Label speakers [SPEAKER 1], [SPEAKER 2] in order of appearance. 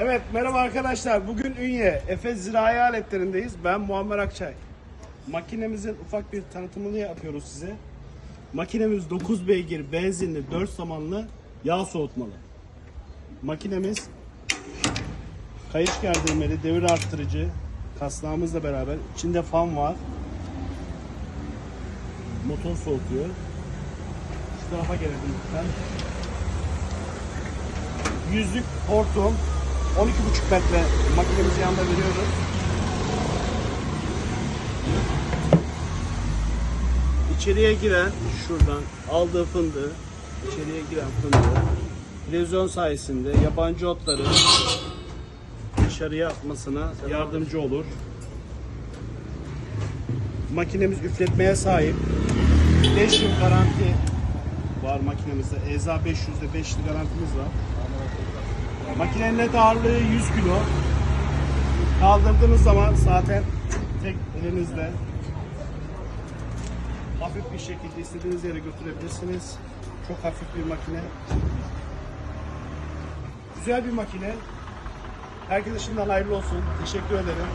[SPEAKER 1] Evet merhaba arkadaşlar. Bugün Ünye Efes Zirai Aletlerindeyiz. Ben Muammer Akçay. Makinemizin ufak bir tanıtımını yapıyoruz size. Makinemiz 9 beygir benzinli 4 zamanlı yağ soğutmalı. Makinemiz kayış gerdirmeli, devir arttırıcı, kasnağımızla beraber içinde fan var. Motor soğutuyor. Şu tarafa gelelim lütfen. Yüzlük hortum 12,5 metre makinemizi yanında veriyoruz. İçeriye giren şuradan aldığı fındığı, içeriye giren fındığı televizyon sayesinde yabancı otları dışarıya atmasına yardımcı olur. Makinemiz üfletmeye sahip. 5 yıl garanti var makinemizde. EZA 500'de 5 yıl garantimiz var. Makinenin net ağırlığı 100 kilo. Kaldırdığınız zaman zaten tek elinizle hafif bir şekilde istediğiniz yere götürebilirsiniz. Çok hafif bir makine. Güzel bir makine. Herkese şimdiden hayırlı olsun. Teşekkür ederim.